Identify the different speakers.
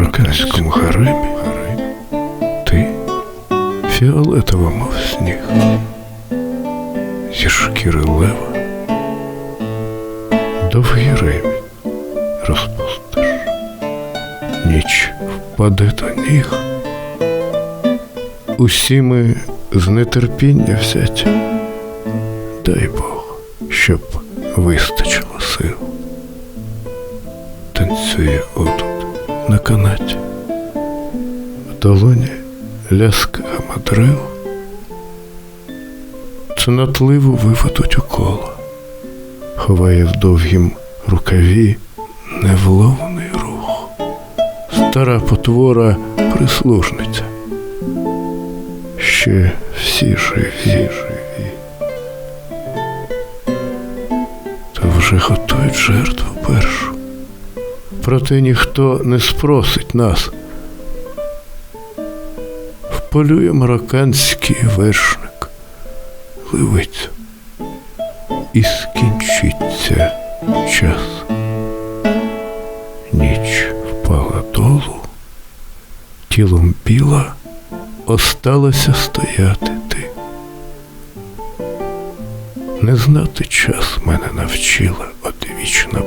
Speaker 1: марокканському гаремі ти фіолетова, мов сніг, зі шкіри лева, довгий ремінь розпустиш, ніч впаде до ніг. Усі ми з нетерпіння взяті, дай Бог, щоб вистачило сил. Танцює отут на канаті, в долоні ляска гамадрил, цнотливо виведуть у коло, ховає в довгім рукаві невловний рух, стара потвора прислужниця. Ще всі живі, живі. Та вже готують жертву першу. Проте ніхто не спросить нас. Вполює марокканський вершник ливицю. І скінчиться час. Ніч впала долу, тілом біла осталося стояти ти. Не знати час мене навчила одвічна